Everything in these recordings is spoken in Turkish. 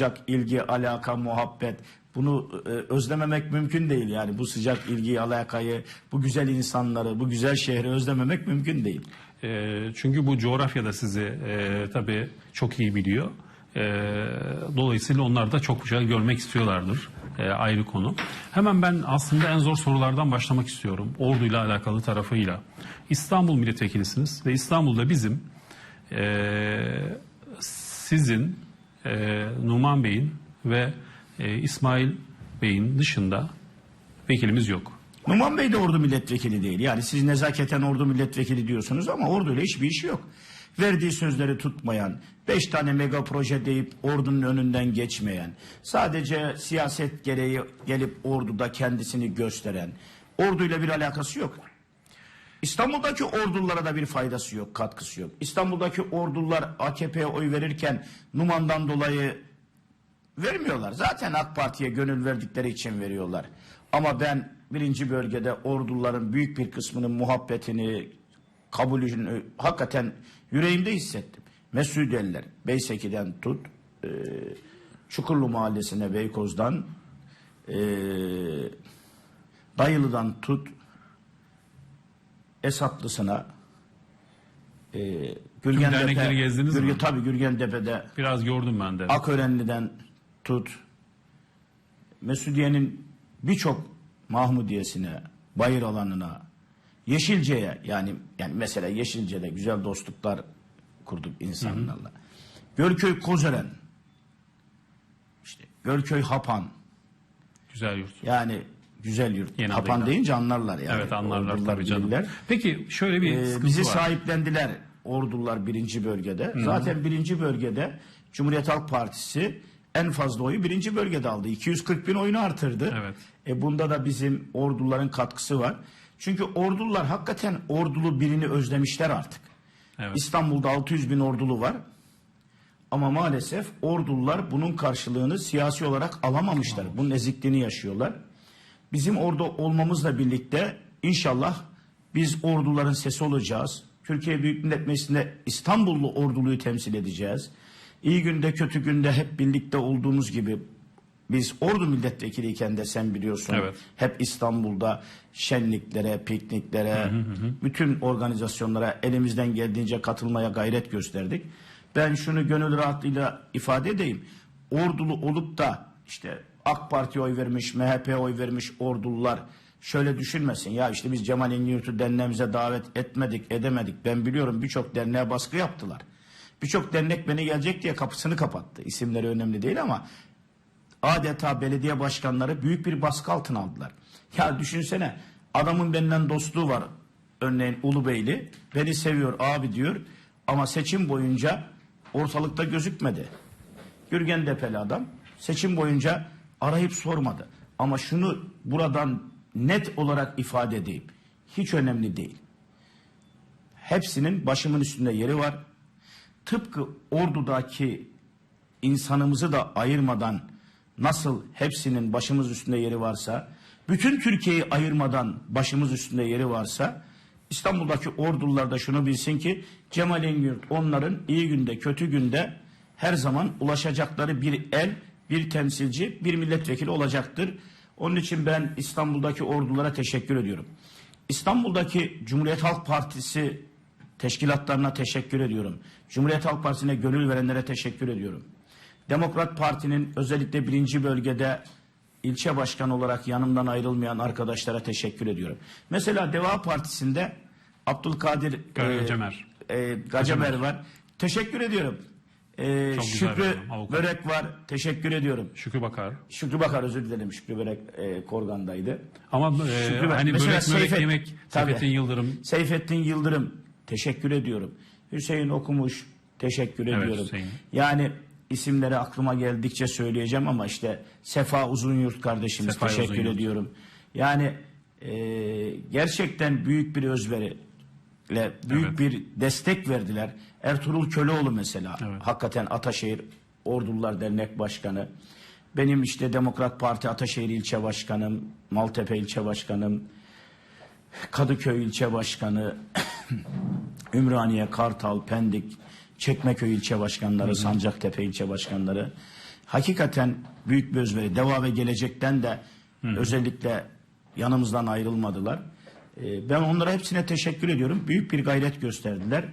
sıcak ilgi, alaka, muhabbet bunu e, özlememek mümkün değil. Yani bu sıcak ilgiyi, alakayı, bu güzel insanları, bu güzel şehri özlememek mümkün değil. E, çünkü bu coğrafyada sizi e, tabii çok iyi biliyor. E, dolayısıyla onlar da çok şey görmek istiyorlardır. E, ayrı konu. Hemen ben aslında en zor sorulardan başlamak istiyorum. Orduyla alakalı tarafıyla. İstanbul milletvekilisiniz ve İstanbul'da bizim e, sizin, e, Numan Bey'in ve e, İsmail Bey'in dışında vekilimiz yok. Numan Bey de ordu milletvekili değil. Yani siz nezaketen ordu milletvekili diyorsunuz ama orduyla hiçbir işi yok. Verdiği sözleri tutmayan, beş tane mega proje deyip ordunun önünden geçmeyen, sadece siyaset gereği gelip orduda kendisini gösteren, orduyla bir alakası yok. İstanbul'daki ordulara da bir faydası yok, katkısı yok. İstanbul'daki ordular AKP'ye oy verirken Numan'dan dolayı vermiyorlar. Zaten AK Parti'ye gönül verdikleri için veriyorlar. Ama ben birinci bölgede orduların büyük bir kısmının muhabbetini, kabulünü hakikaten yüreğimde hissettim. Mesudeliler, Beyseki'den tut, e, Çukurlu Mahallesi'ne Beykoz'dan, e, Dayılı'dan tut, Esatlısına, e, Gürgentepe, dernekleri gezdiniz mi? Tabii Gürgentepe'de Biraz gördüm ben de. Akörenli'den tut, Mesudiye'nin birçok Mahmudiyesine, Bayır alanına, Yeşilce'ye yani yani mesela Yeşilce'de güzel dostluklar kurduk insanlarla. Gölköy Kozören, işte Gölköy Hapan, Güzel yurt. yani güzel yurt. Yeni Hapan adıyla. deyince anlarlar yani. Evet anlarlar Ordular tabii canım. bilirler. Peki şöyle bir Ee, bizi var. sahiplendiler ordular birinci bölgede. Zaten birinci bölgede Cumhuriyet Halk Partisi en fazla oyu birinci bölgede aldı. 240 bin oyunu artırdı. Evet. E bunda da bizim orduların katkısı var. Çünkü ordular hakikaten ordulu birini özlemişler artık. Evet. İstanbul'da 600 bin ordulu var. Ama maalesef ordular bunun karşılığını siyasi olarak alamamışlar. Bunun ezikliğini yaşıyorlar. Bizim orada olmamızla birlikte inşallah biz orduların sesi olacağız. Türkiye Büyük Millet Meclisi'nde İstanbullu orduluyu temsil edeceğiz. İyi günde kötü günde hep birlikte olduğumuz gibi biz ordu milletvekiliyken de sen biliyorsun Evet. hep İstanbul'da şenliklere, pikniklere, bütün organizasyonlara elimizden geldiğince katılmaya gayret gösterdik. Ben şunu gönül rahatlığıyla ifade edeyim. Ordulu olup da işte AK Parti'ye oy vermiş, MHP'ye oy vermiş ordular şöyle düşünmesin. Ya işte biz Cemal Engin derneğimize davet etmedik, edemedik. Ben biliyorum birçok derneğe baskı yaptılar. Birçok dernek beni gelecek diye kapısını kapattı. İsimleri önemli değil ama adeta belediye başkanları büyük bir baskı altına aldılar. Ya düşünsene adamın benden dostluğu var. Örneğin Ulubeyli beni seviyor abi diyor ama seçim boyunca ortalıkta gözükmedi. Gürgen Depeli adam seçim boyunca arayıp sormadı. Ama şunu buradan net olarak ifade edeyim. Hiç önemli değil. Hepsinin başımın üstünde yeri var. Tıpkı ordudaki insanımızı da ayırmadan nasıl hepsinin başımız üstünde yeri varsa, bütün Türkiye'yi ayırmadan başımız üstünde yeri varsa, İstanbul'daki ordular da şunu bilsin ki Cemal Engürt onların iyi günde kötü günde her zaman ulaşacakları bir el, bir temsilci, bir milletvekili olacaktır. Onun için ben İstanbul'daki ordulara teşekkür ediyorum. İstanbul'daki Cumhuriyet Halk Partisi teşkilatlarına teşekkür ediyorum. Cumhuriyet Halk Partisi'ne gönül verenlere teşekkür ediyorum. Demokrat Parti'nin özellikle birinci bölgede ilçe başkanı olarak yanımdan ayrılmayan arkadaşlara teşekkür ediyorum. Mesela Deva Partisi'nde Abdülkadir Gacemer. e, e, Gacemer var. Teşekkür ediyorum. E, Çok güzel bir Şükrü adam, avukat. Börek var. Teşekkür ediyorum. Şükrü Bakar. Şükrü Bakar özür dilerim. Şükrü Börek e, Korgan'daydı. Ama e, Şükrü Bey. hani Mesela börek börek Seyfet- yemek Tabii. Seyfettin Yıldırım Seyfettin Yıldırım teşekkür ediyorum. Hüseyin Okumuş teşekkür Evet, ediyorum. Hüseyin. Yani isimleri aklıma geldikçe söyleyeceğim ama işte Sefa Uzunyurt kardeşimiz Sefa teşekkür Uzunyurt. ediyorum. Yani e, gerçekten büyük bir özveriyle büyük Evet. bir destek verdiler. Ertuğrul Köleoğlu mesela Evet. hakikaten Ataşehir Ordular Dernek Başkanı. Benim işte Demokrat Parti Ataşehir İlçe Başkanım, Maltepe İlçe Başkanım, Kadıköy İlçe Başkanı, Ümraniye, Kartal, Pendik, Çekmeköy İlçe Başkanları, Sancaktepe İlçe Başkanları. hakikaten büyük bir özveri. Deva ve gelecekten de özellikle yanımızdan ayrılmadılar. E, ben onlara hepsine teşekkür ediyorum. Büyük bir gayret gösterdiler.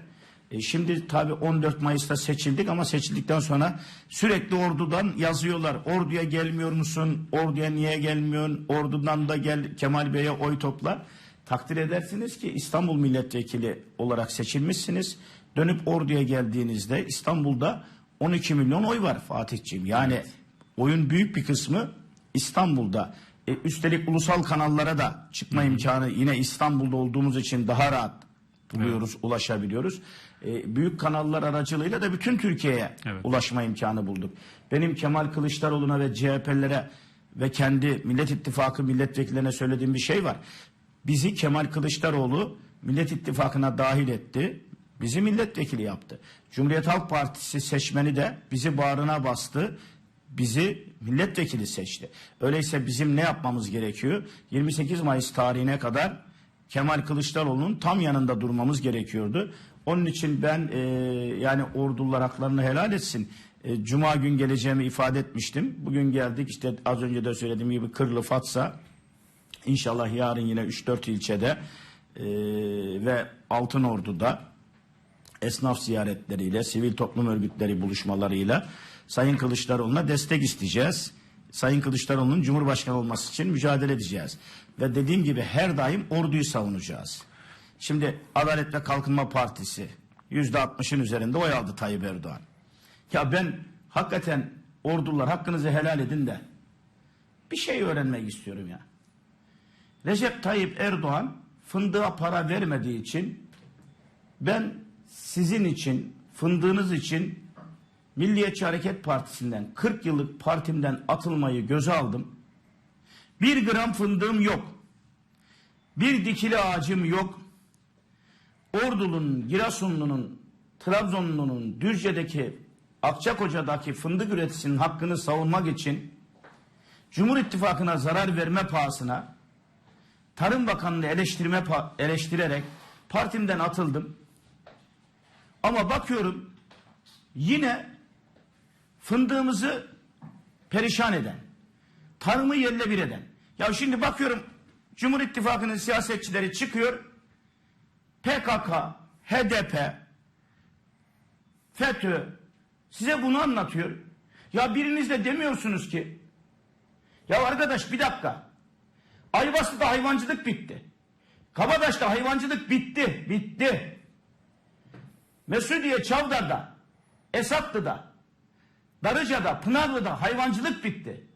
E, şimdi tabii 14 Mayıs'ta seçildik ama seçildikten sonra sürekli ordudan yazıyorlar. Orduya gelmiyor musun? Orduya niye gelmiyorsun? Ordudan da gel Kemal Bey'e oy topla. Takdir edersiniz ki İstanbul milletvekili olarak seçilmişsiniz. Dönüp orduya geldiğinizde İstanbul'da 12 milyon oy var Fatihciğim. Yani oyun büyük bir kısmı İstanbul'da. E, üstelik ulusal kanallara da çıkma imkanı yine İstanbul'da olduğumuz için daha rahat buluyoruz, ulaşabiliyoruz. E, büyük kanallar aracılığıyla da bütün Türkiye'ye Evet. ulaşma imkanı bulduk. Benim Kemal Kılıçdaroğlu'na ve CHP'lere ve kendi Millet İttifakı milletvekillerine söylediğim bir şey var. Bizi Kemal Kılıçdaroğlu Millet İttifakı'na dahil etti. Bizi milletvekili yaptı. Cumhuriyet Halk Partisi seçmeni de bizi bağrına bastı. Bizi milletvekili seçti. Öyleyse bizim ne yapmamız gerekiyor? 28 Mayıs tarihine kadar Kemal Kılıçdaroğlu'nun tam yanında durmamız gerekiyordu. Onun için ben e, yani ordular haklarını helal etsin. E, Cuma gün geleceğimi ifade etmiştim. Bugün geldik işte az önce de söylediğim gibi Kırlı Fatsa. İnşallah yarın yine 3-4 ilçede e, ve Altınordu'da esnaf ziyaretleriyle, sivil toplum örgütleri buluşmalarıyla Sayın Kılıçdaroğlu'na destek isteyeceğiz. Sayın Kılıçdaroğlu'nun Cumhurbaşkanı olması için mücadele edeceğiz. Ve dediğim gibi her daim orduyu savunacağız. Şimdi Adalet ve Kalkınma Partisi yüzde altmışın üzerinde oy aldı Tayyip Erdoğan. Ya ben hakikaten ordular hakkınızı helal edin de bir şey öğrenmek istiyorum ya. Recep Tayyip Erdoğan fındığa para vermediği için ben sizin için, fındığınız için Milliyetçi Hareket Partisi'nden 40 yıllık partimden atılmayı göze aldım. Bir gram fındığım yok. Bir dikili ağacım yok. Ordulu'nun, Giresunlu'nun, Trabzonlu'nun, Düzce'deki, Akçakoca'daki fındık üreticisinin hakkını savunmak için Cumhur İttifakı'na zarar verme pahasına Tarım Bakanı'nı eleştirme eleştirerek partimden atıldım. Ama bakıyorum yine fındığımızı perişan eden, tarımı yerle bir eden. Ya şimdi bakıyorum Cumhur İttifakı'nın siyasetçileri çıkıyor. PKK, HDP, FETÖ size bunu anlatıyor. Ya biriniz de demiyorsunuz ki ya arkadaş bir dakika. Ayvaslı'da hayvancılık bitti. Kabadaş'ta hayvancılık bitti. Bitti. Mesudiye Çavdar'da, Esatlı'da, Darıca'da, Pınarlı'da hayvancılık bitti.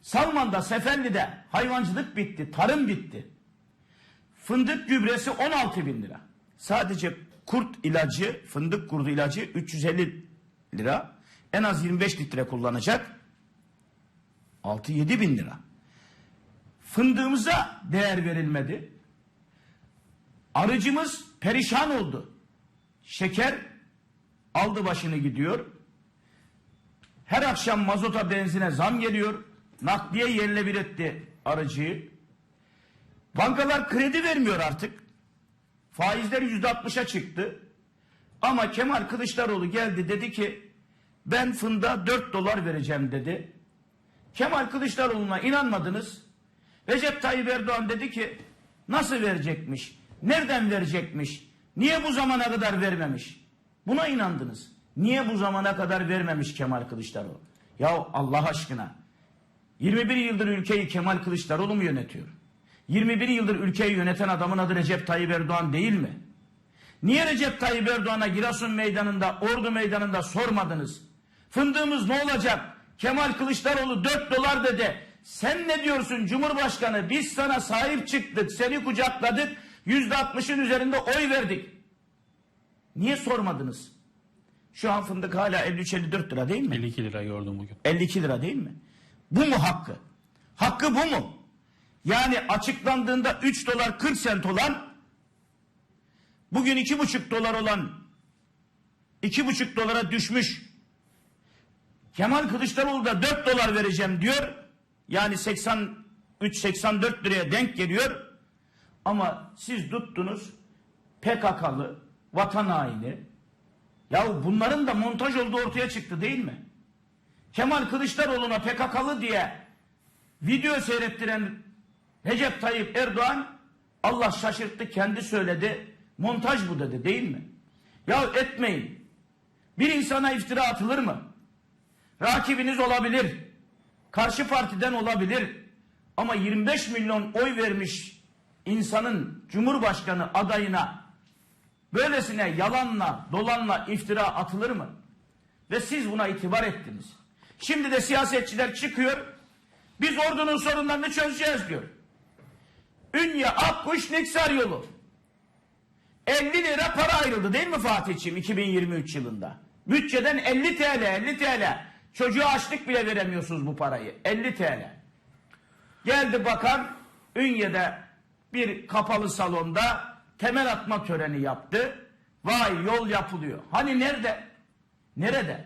Salman'da, Seferli'de hayvancılık bitti. Tarım bitti. Fındık gübresi 16 bin lira. Sadece kurt ilacı, fındık kurdu ilacı 350 lira. En az 25 litre kullanacak. 6-7 bin lira. Fındığımıza değer verilmedi. Arıcımız perişan oldu. Şeker aldı başını gidiyor. Her akşam mazota benzine zam geliyor. Nakliye yerle bir etti arıcıyı. Bankalar kredi vermiyor artık. Faizler yüzde altmışa çıktı. Ama Kemal Kılıçdaroğlu geldi dedi ki ben fında 4 dolar vereceğim dedi. Kemal Kılıçdaroğlu'na inanmadınız. Recep Tayyip Erdoğan dedi ki nasıl verecekmiş? Nereden verecekmiş? Niye bu zamana kadar vermemiş? Buna inandınız. Niye bu zamana kadar vermemiş Kemal Kılıçdaroğlu? Ya Allah aşkına 21 yıldır ülkeyi Kemal Kılıçdaroğlu mu yönetiyor? 21 yıldır ülkeyi yöneten adamın adı Recep Tayyip Erdoğan değil mi? Niye Recep Tayyip Erdoğan'a Giresun meydanında, Ordu meydanında sormadınız? Fındığımız ne olacak? Kemal Kılıçdaroğlu 4 dolar dedi. Sen ne diyorsun Cumhurbaşkanı? Biz sana sahip çıktık, seni kucakladık, %60'ın üzerinde oy verdik. Niye sormadınız? Şu an fındık hala 53-54 lira değil mi? 52 lira gördüm bugün. 52 lira değil mi? Bu mu hakkı? Hakkı bu mu? Yani açıklandığında 3 dolar 40 sent olan bugün 2,5 dolar olan 2,5 dolara düşmüş. Kemal Kılıçdaroğlu da 4 dolar vereceğim diyor. Yani 83-84 liraya denk geliyor. Ama siz tuttunuz PKK'lı, vatan haini. Ya bunların da montaj olduğu ortaya çıktı değil mi? Kemal Kılıçdaroğlu'na PKK'lı diye video seyrettiren Recep Tayyip Erdoğan Allah şaşırttı kendi söyledi. Montaj bu dedi değil mi? Ya etmeyin. Bir insana iftira atılır mı? Rakibiniz olabilir. Karşı partiden olabilir. Ama 25 milyon oy vermiş insanın Cumhurbaşkanı adayına böylesine yalanla, dolanla iftira atılır mı? Ve siz buna itibar ettiniz. Şimdi de siyasetçiler çıkıyor. Biz ordunun sorunlarını çözeceğiz diyor. Ünye Akkuş Niksar yolu. 50 lira para ayrıldı değil mi Fatih'ciğim 2023 yılında? Bütçeden 50 TL, 50 TL. Çocuğa açlık bile veremiyorsunuz bu parayı. 50 TL. Geldi bakan Ünye'de bir kapalı salonda temel atma töreni yaptı. Vay yol yapılıyor. Hani nerede? Nerede?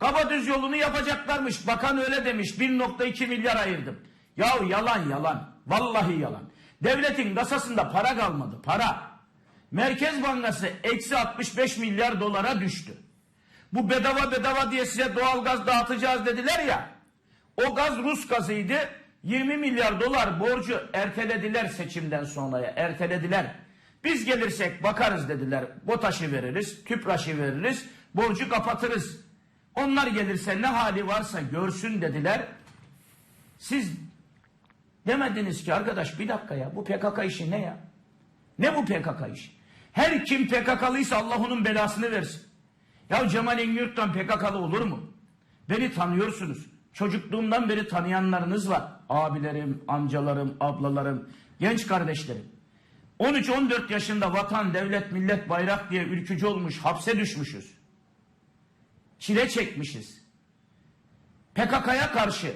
Kabadüz yolunu yapacaklarmış. Bakan öyle demiş. 1.2 milyar ayırdım. Yahu yalan yalan. Vallahi yalan. Devletin kasasında para kalmadı. Para. Merkez Bankası eksi 65 milyar dolara düştü. Bu bedava bedava diye size doğalgaz dağıtacağız dediler ya. O gaz Rus gazıydı. 20 milyar dolar borcu ertelediler seçimden sonraya. Ertelediler. Biz gelirsek bakarız dediler. BOTAŞ'ı veririz, TÜPRAŞ'ı veririz, borcu kapatırız. Onlar gelirse ne hali varsa görsün dediler. Siz demediniz ki arkadaş bir dakika ya bu PKK işi ne ya? Ne bu PKK işi? Her kim PKK'lıysa Allah onun belasını versin. Ya Cemal Engürt'ten PKK'lı olur mu? Beni tanıyorsunuz. Çocukluğumdan beri tanıyanlarınız var. Abilerim, amcalarım, ablalarım, genç kardeşlerim. 13-14 yaşında vatan, devlet, millet, bayrak diye ülkücü olmuş, hapse düşmüşüz. Çile çekmişiz. PKK'ya karşı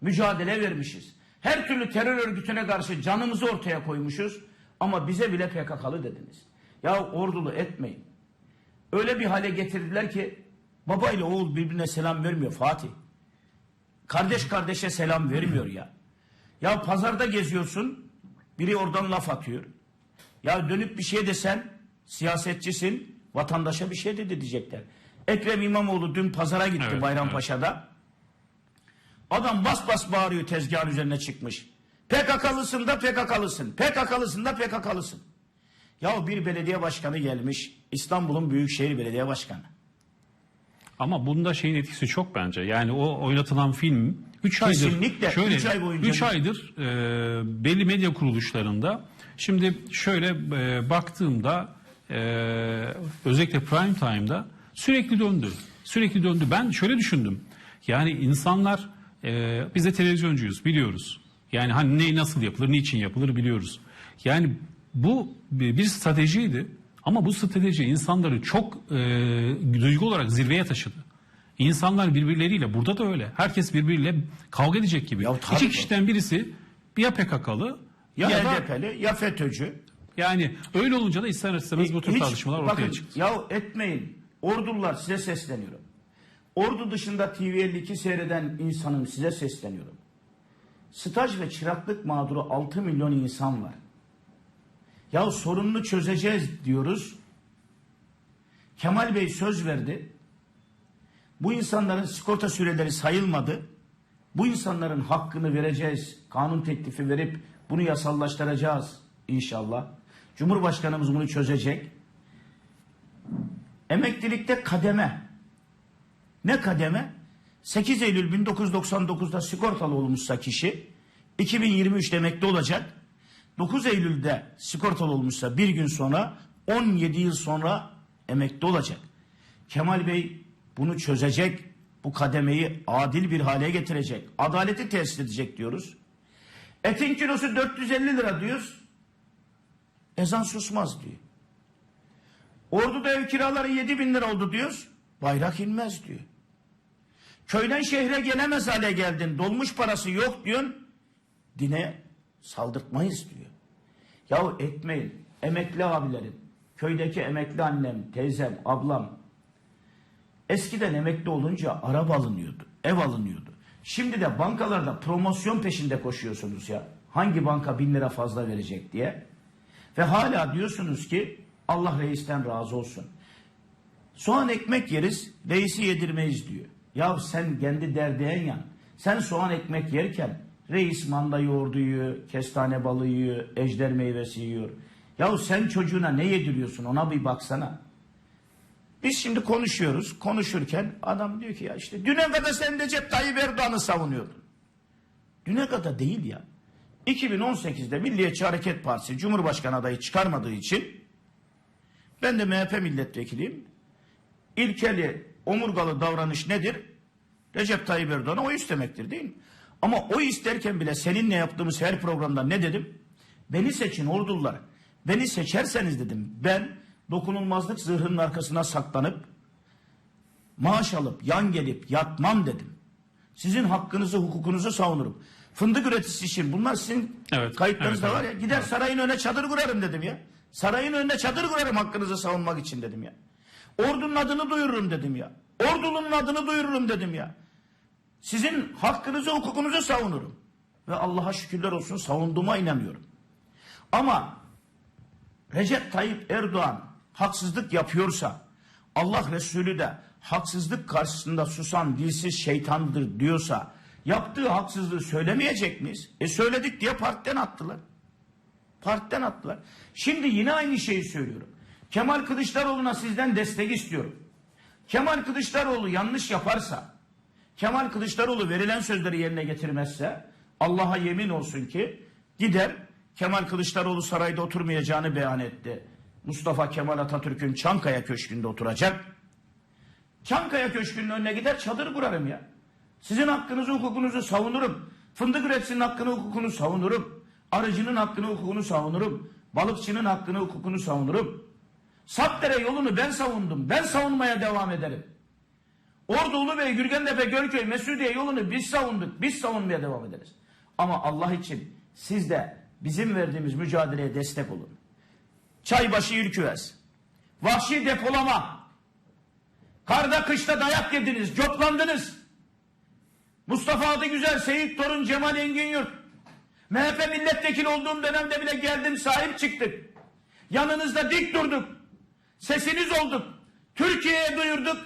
mücadele vermişiz. Her türlü terör örgütüne karşı canımızı ortaya koymuşuz. Ama bize bile PKK'lı dediniz. Ya ordulu etmeyin. Öyle bir hale getirdiler ki baba ile oğul birbirine selam vermiyor Fatih. Kardeş kardeşe selam vermiyor ya. Ya pazarda geziyorsun biri oradan laf atıyor. Ya dönüp bir şey desen siyasetçisin vatandaşa bir şey dedi diyecekler. Ekrem İmamoğlu dün pazara gitti Evet, Bayrampaşa'da. Adam bas bas bağırıyor tezgahın üzerine çıkmış. PKK'lısın da PKK'lısın. PKK'lısın da PKK'lısın. Ya bir belediye başkanı gelmiş. İstanbul'un Büyükşehir Belediye Başkanı. Ama bunda şeyin etkisi çok bence. Yani o oynatılan film 3 aydır Kesinlikle, şöyle üç ay boyunca- 3 aydır e, belli medya kuruluşlarında şimdi şöyle e, baktığımda e, özellikle prime time'da sürekli döndü. Sürekli döndü. Ben şöyle düşündüm. Yani insanlar e, biz de televizyoncuyuz biliyoruz. Yani hani ne nasıl yapılır, niçin yapılır biliyoruz. Yani bu bir stratejiydi. Ama bu strateji insanları çok e, duygu olarak zirveye taşıdı. İnsanlar birbirleriyle burada da öyle. Herkes birbiriyle kavga edecek gibi. Ya İki kişiden birisi ya PKK'lı Ya, HDP'li ya FETÖ'cü. yani öyle olunca da ister istemez bu tür Hiç- tartışmalar ortaya bakın, çıktı. Ya etmeyin. Ordular size sesleniyorum. Ordu dışında TV 52 seyreden insanım size sesleniyorum. Staj ve çıraklık mağduru 6 milyon insan var. Ya sorununu çözeceğiz diyoruz. Kemal Bey söz verdi. Bu insanların sigorta süreleri sayılmadı. Bu insanların hakkını vereceğiz. Kanun teklifi verip bunu yasallaştıracağız inşallah. Cumhurbaşkanımız bunu çözecek. Emeklilikte kademe. Ne kademe? 8 Eylül 1999'da sigortalı olmuşsa kişi 2023'te emekli olacak. 9 Eylül'de sigortalı olmuşsa bir gün sonra 17 yıl sonra emekli olacak. Kemal Bey bunu çözecek. Bu kademeyi adil bir hale getirecek. Adaleti tesis edecek diyoruz. Etin kilosu 450 lira diyoruz. Ezan susmaz diyor. Ordu'da ev kiraları 7 bin lira oldu diyoruz. Bayrak inmez diyor. Köyden şehre gelemez hale geldin. Dolmuş parası yok diyorsun. Dine saldırtmayız diyor. Yahu etmeyin. Emekli abilerim. Köydeki emekli annem, teyzem, ablam. Eskiden emekli olunca araba alınıyordu. Ev alınıyordu. Şimdi de bankalarda promosyon peşinde koşuyorsunuz ya. Hangi banka bin lira fazla verecek diye. Ve hala diyorsunuz ki Allah reisten razı olsun. Soğan ekmek yeriz, reisi yedirmeyiz diyor. Ya sen kendi derdiyen yan. Sen soğan ekmek yerken reis manda yoğurdu yiyor, kestane balığı yiyor, ejder meyvesi yiyor. Ya sen çocuğuna ne yediriyorsun ona bir baksana. Biz şimdi konuşuyoruz. Konuşurken adam diyor ki ya işte düne kadar sen Recep Tayyip Erdoğan'ı savunuyordun. Düne kadar değil ya. 2018'de Milliyetçi Hareket Partisi Cumhurbaşkanı adayı çıkarmadığı için ben de MHP milletvekiliyim. İlkeli, omurgalı davranış nedir? Recep Tayyip Erdoğan'a oy istemektir değil mi? Ama oy isterken bile seninle yaptığımız her programda ne dedim? Beni seçin ordular. Beni seçerseniz dedim ben dokunulmazlık zırhının arkasına saklanıp maaş alıp yan gelip yatmam dedim. Sizin hakkınızı hukukunuzu savunurum. Fındık üreticisi için bunlar sizin Evet, kayıtlarınızda evet, var ya. Gider sarayın önüne çadır kurarım dedim ya. Sarayın önüne çadır kurarım hakkınızı savunmak için dedim ya. Ordunun adını duyururum dedim ya. Ordulunun adını duyururum dedim ya. Sizin hakkınızı hukukunuzu savunurum. Ve Allah'a şükürler olsun savunduğuma inanıyorum. Ama Recep Tayyip Erdoğan haksızlık yapıyorsa Allah Resulü de haksızlık karşısında susan dilsiz şeytandır diyorsa yaptığı haksızlığı söylemeyecek miyiz? E söyledik diye partiden attılar. Partiden attılar. Şimdi yine aynı şeyi söylüyorum. Kemal Kılıçdaroğlu'na sizden destek istiyorum. Kemal Kılıçdaroğlu yanlış yaparsa, Kemal Kılıçdaroğlu verilen sözleri yerine getirmezse Allah'a yemin olsun ki gider Kemal Kılıçdaroğlu sarayda oturmayacağını beyan etti. Mustafa Kemal Atatürk'ün Çankaya Köşkü'nde oturacak. Çankaya Köşkü'nün önüne gider çadır kurarım ya. Sizin hakkınızı hukukunuzu savunurum. Fındık üreticinin hakkını hukukunu savunurum. Arıcının hakkını hukukunu savunurum. Balıkçının hakkını hukukunu savunurum. Sapdere yolunu ben savundum. Ben savunmaya devam ederim. Ordu Ulubey, Gürgentepe, Gölköy, Mesudiye yolunu biz savunduk. Biz savunmaya devam ederiz. Ama Allah için siz de bizim verdiğimiz mücadeleye destek olun. Çaybaşı İlküvez. Vahşi depolama. Karda kışta dayak yediniz, coplandınız. Mustafa Adıgüzel, Seyit Torun, Cemal Engin Yurt. MHP milletvekili olduğum dönemde bile geldim sahip çıktık. Yanınızda dik durduk. Sesiniz olduk. Türkiye'ye duyurduk.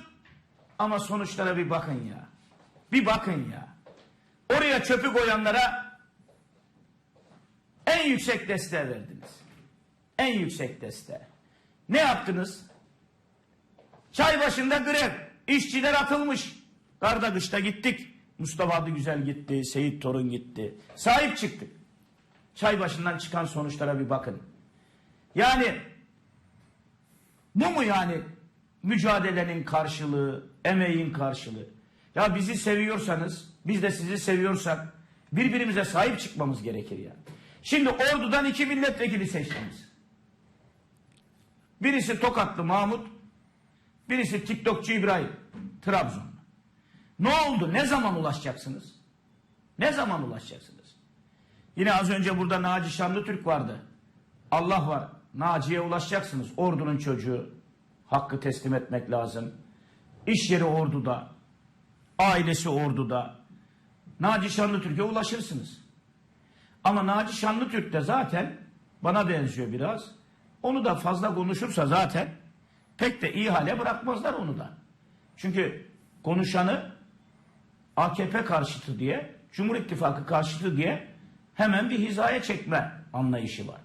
Ama sonuçlara bir bakın ya. Bir bakın ya. Oraya çöpü koyanlara en yüksek desteği verdiniz. En yüksek desteği. Ne yaptınız? Çay başında grev. İşçiler atılmış. Karda gittik. Mustafa adı güzel gitti. Seyit Torun gitti. Sahip çıktık. Çay başından çıkan sonuçlara bir bakın. Yani bu mu yani mücadelenin karşılığı, emeğin karşılığı? Ya bizi seviyorsanız, biz de sizi seviyorsak birbirimize sahip çıkmamız gerekir ya. Şimdi ordudan iki milletvekili seçtiniz. Birisi Tokatlı Mahmut, birisi TikTokçu İbrahim, Trabzon'da. Ne oldu? Ne zaman ulaşacaksınız? Ne zaman ulaşacaksınız? Yine az önce burada Naci Şanlıtürk vardı. Allah var. Naci'ye ulaşacaksınız. Ordunun çocuğu. Hakkı teslim etmek lazım. İş yeri orduda. Ailesi orduda. Naci Şanlıtürk'e ulaşırsınız. Ama Naci Şanlıtürk de zaten bana benziyor biraz. Onu da fazla konuşursa zaten pek de iyi hale bırakmazlar onu da. Çünkü konuşanı AKP karşıtı diye, Cumhur İttifakı karşıtı diye hemen bir hizaya çekme anlayışı var.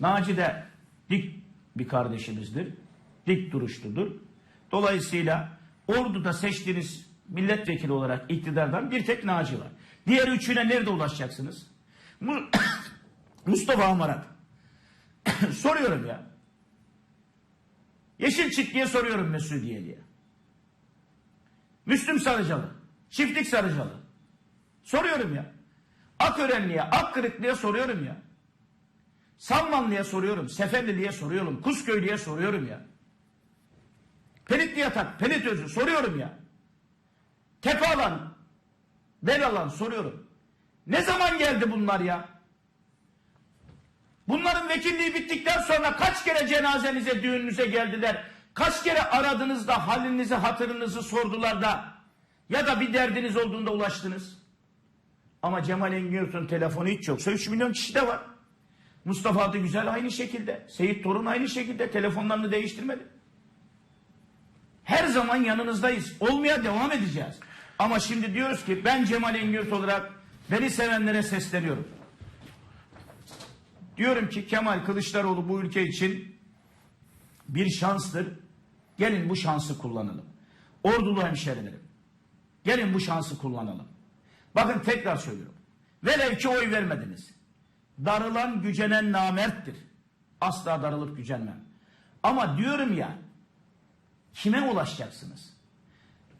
Naci de dik bir kardeşimizdir. Dik duruşludur. Dolayısıyla orduda seçtiğiniz milletvekili olarak iktidardan bir tek Naci var. Diğer üçüne nerede ulaşacaksınız? Mu- Mustafa Amarat. soruyorum ya. Yeşil Çitli'ye soruyorum Mesudiye'liye. Müslüm Sarıcalı. Çiftlik Sarıcalı. Soruyorum ya. Akörenli'ye, Akkırıklı'ya soruyorum ya. Sammanlı'ya soruyorum. Seferlili'ye soruyorum. Kuzköylü'ye soruyorum ya. Pelitli Yatak, Pelit Özü soruyorum ya. Tepe alan, bel alan soruyorum. Ne zaman geldi bunlar ya? Bunların vekilliği bittikten sonra kaç kere cenazenize, düğününüze geldiler? Kaç kere aradınız da halinizi, hatırınızı sordular da ya da bir derdiniz olduğunda ulaştınız? Ama Cemal Engin telefonu hiç yoksa 3 milyon kişi de var. Mustafa Adı Güzel aynı şekilde. Seyit Torun aynı şekilde telefonlarını değiştirmedi. Her zaman yanınızdayız. Olmaya devam edeceğiz. Ama şimdi diyoruz ki ben Cemal Engürt olarak beni sevenlere sesleniyorum. Diyorum ki Kemal Kılıçdaroğlu bu ülke için bir şanstır. Gelin bu şansı kullanalım. Ordulu hemşerilerim. Gelin bu şansı kullanalım. Bakın tekrar söylüyorum. Velev ki oy vermediniz. Darılan gücenen namerttir. Asla darılıp gücenmem. Ama diyorum ya kime ulaşacaksınız?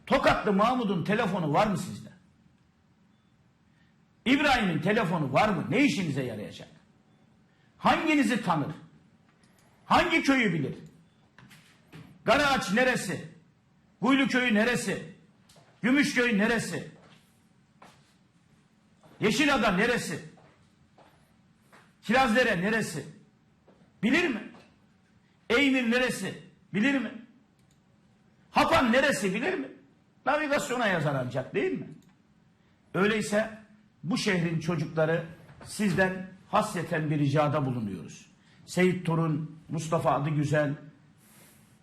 Tokatlı Mahmud'un telefonu var mı sizde? İbrahim'in telefonu var mı? Ne işinize yarayacak? Hanginizi tanır? Hangi köyü bilir? Karaağaç neresi? Guyluköy neresi? Gümüşköy neresi? Yeşilada neresi? Kirazdere neresi? Bilir mi? Eymir neresi? Bilir mi? Hapan neresi bilir mi? Navigasyona yazar ancak değil mi? Öyleyse bu şehrin çocukları sizden hasreten bir ricada bulunuyoruz. Seyit Torun, Mustafa Adı Güzel,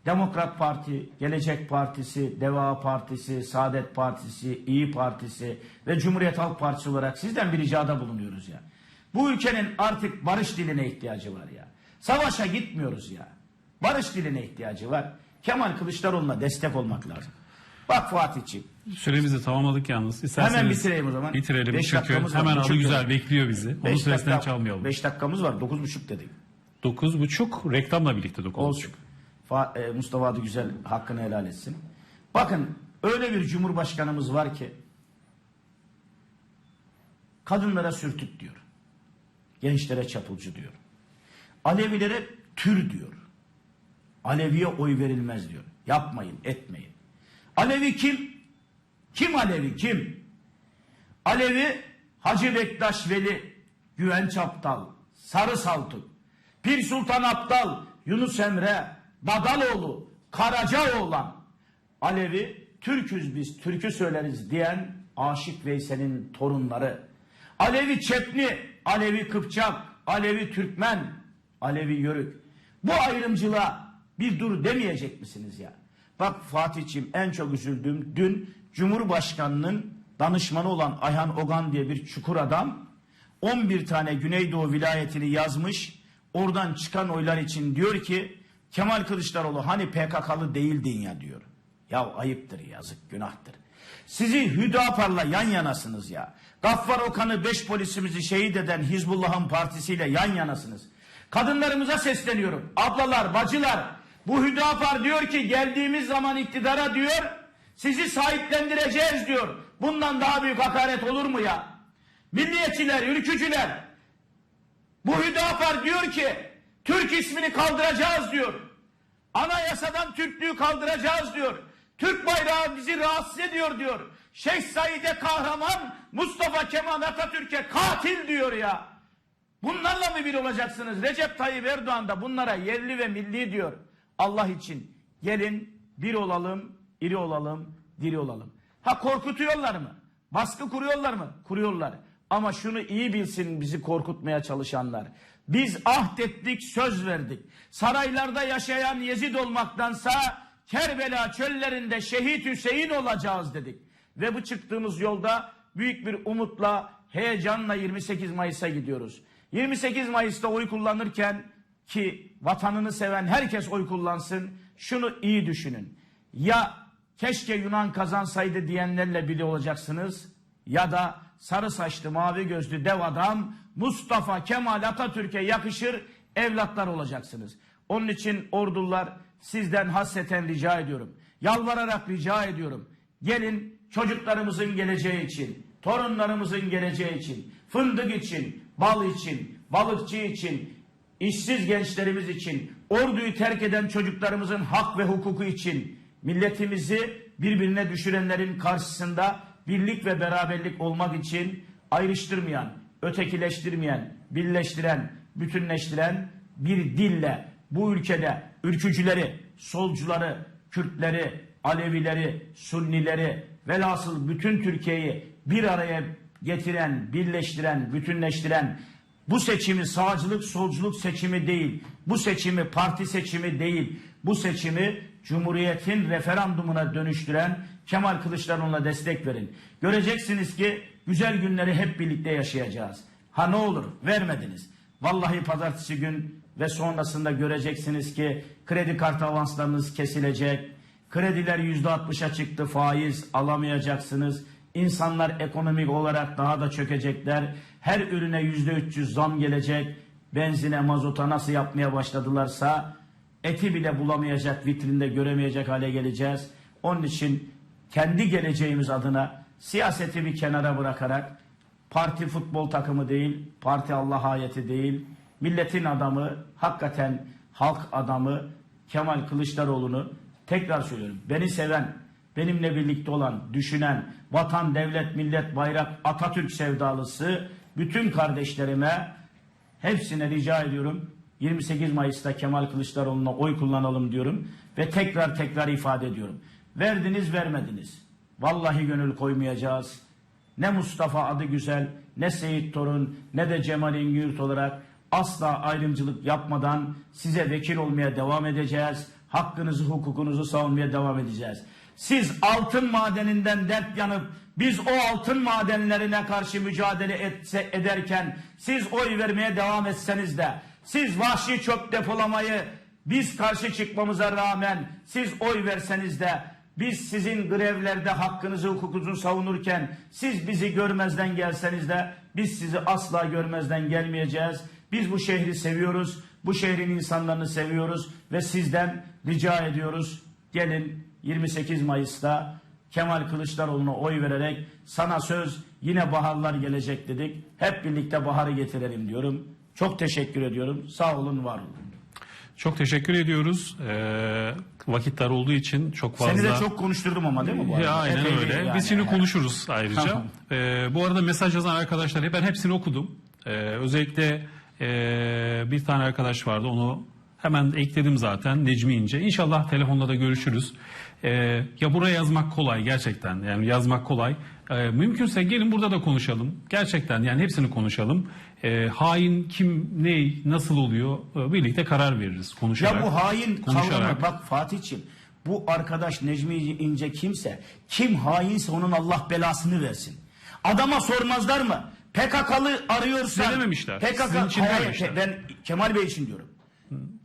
Demokrat Parti, Gelecek Partisi, Deva Partisi, Saadet Partisi, İyi Partisi ve Cumhuriyet Halk Partisi olarak sizden bir ricada bulunuyoruz ya. Bu ülkenin artık barış diline ihtiyacı var ya. Savaşa gitmiyoruz ya. Barış diline ihtiyacı var. Kemal Kılıçdaroğlu'na destek olmak lazım. Bak Fatih'ciğim. Süremizi tamamladık yalnız. İsterseniz Hemen bitireyim o zaman. Bitirelim Beş çünkü dakikamız var, hemen buçuk adı güzel bekliyor bizi. Onun Beş süresinden dakika- çalmayalım. Beş dakikamız var. Dokuz buçuk dedik. Dokuz buçuk reklamla birlikte dokuz Olsun. buçuk. Fa- e, Mustafa Adı Güzel hakkını helal etsin. Bakın öyle bir cumhurbaşkanımız var ki kadınlara sürtük diyor. Gençlere çapulcu diyor. Alevilere tür diyor. Aleviye oy verilmez diyor. Yapmayın, etmeyin. Alevi kim? Kim Alevi kim? Alevi Hacı Bektaş Veli, Güvenç Aptal, Sarı Saltuk, Pir Sultan Aptal, Yunus Emre, Dadaloğlu, Karacaoğlan. Alevi Türküz biz, türkü söyleriz diyen Aşık Veysel'in torunları. Alevi Çepni, Alevi Kıpçak, Alevi Türkmen, Alevi Yörük. Bu ayrımcılığa bir dur demeyecek misiniz ya? Bak Fatih'ciğim en çok üzüldüğüm dün Cumhurbaşkanı'nın danışmanı olan Ayhan Ogan diye bir çukur adam 11 tane Güneydoğu vilayetini yazmış. Oradan çıkan oylar için diyor ki Kemal Kılıçdaroğlu hani PKK'lı değildin ya diyor. Ya ayıptır yazık günahtır. Sizi Hüdapar'la yan yanasınız ya. Gaffar Okan'ı beş polisimizi şehit eden Hizbullah'ın partisiyle yan yanasınız. Kadınlarımıza sesleniyorum. Ablalar, bacılar. Bu Hüdapar diyor ki geldiğimiz zaman iktidara diyor sizi sahiplendireceğiz diyor. Bundan daha büyük hakaret olur mu ya? Milliyetçiler, ülkücüler. Bu Hüdapar diyor ki Türk ismini kaldıracağız diyor. Anayasadan Türklüğü kaldıracağız diyor. Türk bayrağı bizi rahatsız ediyor diyor. Şeyh Said'e kahraman, Mustafa Kemal Atatürk'e katil diyor ya. Bunlarla mı bir olacaksınız? Recep Tayyip Erdoğan da bunlara yerli ve milli diyor. Allah için gelin bir olalım, iri olalım, diri olalım. Ha korkutuyorlar mı? Baskı kuruyorlar mı? Kuruyorlar. Ama şunu iyi bilsin bizi korkutmaya çalışanlar. Biz ahdettik, söz verdik. Saraylarda yaşayan Yezid olmaktansa Kerbela çöllerinde şehit Hüseyin olacağız dedik. Ve bu çıktığımız yolda büyük bir umutla, heyecanla 28 Mayıs'a gidiyoruz. 28 Mayıs'ta oy kullanırken ki vatanını seven herkes oy kullansın. Şunu iyi düşünün. Ya keşke Yunan kazansaydı diyenlerle biri olacaksınız ya da sarı saçlı mavi gözlü dev adam Mustafa Kemal Atatürk'e yakışır evlatlar olacaksınız. Onun için ordular sizden hasreten rica ediyorum. Yalvararak rica ediyorum. Gelin çocuklarımızın geleceği için, torunlarımızın geleceği için, fındık için, bal için, balıkçı için, işsiz gençlerimiz için, orduyu terk eden çocuklarımızın hak ve hukuku için, milletimizi birbirine düşürenlerin karşısında birlik ve beraberlik olmak için ayrıştırmayan, ötekileştirmeyen, birleştiren, bütünleştiren bir dille bu ülkede ülkücüleri, solcuları, Kürtleri, Alevileri, Sunnileri velhasıl bütün Türkiye'yi bir araya getiren, birleştiren, bütünleştiren bu seçimi sağcılık solculuk seçimi değil. Bu seçimi parti seçimi değil. Bu seçimi Cumhuriyetin referandumuna dönüştüren Kemal Kılıçdaroğlu'na destek verin. Göreceksiniz ki güzel günleri hep birlikte yaşayacağız. Ha ne olur vermediniz. Vallahi pazartesi gün ve sonrasında göreceksiniz ki kredi kartı avanslarınız kesilecek. Krediler yüzde altmışa çıktı faiz alamayacaksınız. İnsanlar ekonomik olarak daha da çökecekler. Her ürüne yüzde 300 zam gelecek. Benzine, mazota nasıl yapmaya başladılarsa eti bile bulamayacak, vitrinde göremeyecek hale geleceğiz. Onun için kendi geleceğimiz adına siyaseti bir kenara bırakarak parti futbol takımı değil, parti Allah ayeti değil, milletin adamı, hakikaten halk adamı Kemal Kılıçdaroğlu'nu tekrar söylüyorum. Beni seven, benimle birlikte olan, düşünen, vatan, devlet, millet, bayrak, Atatürk sevdalısı bütün kardeşlerime hepsine rica ediyorum. 28 Mayıs'ta Kemal Kılıçdaroğlu'na oy kullanalım diyorum ve tekrar tekrar ifade ediyorum. Verdiniz vermediniz. Vallahi gönül koymayacağız. Ne Mustafa adı güzel, ne Seyit Torun, ne de Cemal İngiliz olarak asla ayrımcılık yapmadan size vekil olmaya devam edeceğiz. Hakkınızı, hukukunuzu savunmaya devam edeceğiz. Siz altın madeninden dert yanıp biz o altın madenlerine karşı mücadele etse, ederken siz oy vermeye devam etseniz de siz vahşi çöp depolamayı biz karşı çıkmamıza rağmen siz oy verseniz de biz sizin grevlerde hakkınızı hukukunuzu savunurken siz bizi görmezden gelseniz de biz sizi asla görmezden gelmeyeceğiz. Biz bu şehri seviyoruz. Bu şehrin insanlarını seviyoruz ve sizden rica ediyoruz. Gelin 28 Mayıs'ta Kemal Kılıçdaroğlu'na oy vererek sana söz yine baharlar gelecek dedik. Hep birlikte baharı getirelim diyorum. Çok teşekkür ediyorum. Sağ olun, var olun. Çok teşekkür ediyoruz. Ee, vakit dar olduğu için çok fazla... Seni de çok konuşturdum ama değil mi bu arada? Ya aynen Epey öyle. yani. Biz şimdi konuşuruz ayrıca. Ee, bu arada mesaj yazan arkadaşlar ben hepsini okudum. Ee, özellikle e, bir tane arkadaş vardı onu hemen ekledim zaten Necmi İnce. İnşallah telefonla da görüşürüz. Ee, ya buraya yazmak kolay gerçekten yani yazmak kolay. Ee, mümkünse gelin burada da konuşalım. Gerçekten yani hepsini konuşalım. Ee, hain kim ne nasıl oluyor Ee, birlikte karar veririz konuşarak. Ya bu hain kavramı bak Fatih'ciğim bu arkadaş Necmi İnce kimse kim hainse onun Allah belasını versin. Adama sormazlar mı? PKK'lı arıyorsan Size dememişler. PKK Sizin için Hayır, dememişler. ben Kemal Bey için diyorum.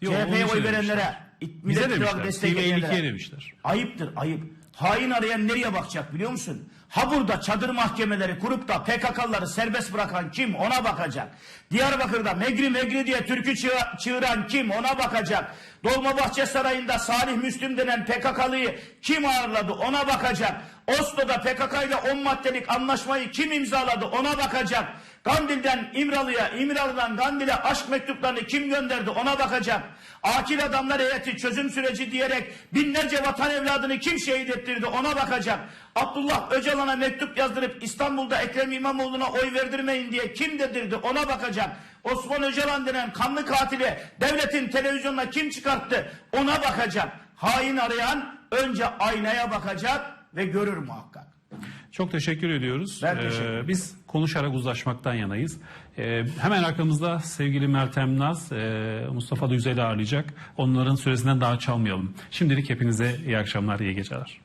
Yok, CHP'ye oy demişler. Bize demişler. destek TV52'ye edenlere. demişler. Ayıptır ayıp. Hain arayan nereye bakacak biliyor musun? Ha burada çadır mahkemeleri kurup da PKK'ları serbest bırakan kim ona bakacak. Diyarbakır'da Megri Megri diye türkü çığ- çığıran kim ona bakacak. Dolmabahçe Sarayı'nda Salih Müslüm denen PKK'lıyı kim ağırladı ona bakacak. Oslo'da PKK ile 10 maddelik anlaşmayı kim imzaladı ona bakacak. Kandil'den İmralı'ya, İmralı'dan Kandil'e aşk mektuplarını kim gönderdi ona bakacak. Akil adamlar heyeti çözüm süreci diyerek binlerce vatan evladını kim şehit ettirdi ona bakacak. Abdullah Öcalan'a mektup yazdırıp İstanbul'da Ekrem İmamoğlu'na oy verdirmeyin diye kim dedirdi ona bakacak. Osman Öcalan denen kanlı katili devletin televizyonuna kim çıkarttı ona bakacak. Hain arayan önce aynaya bakacak ve görür muhakkak. Çok teşekkür ediyoruz. Ben teşekkür Ee, biz konuşarak uzlaşmaktan yanayız. Ee, hemen arkamızda sevgili Meltem Naz, e, Mustafa Düzel'i ağırlayacak. Onların süresinden daha çalmayalım. Şimdilik hepinize iyi akşamlar, iyi geceler.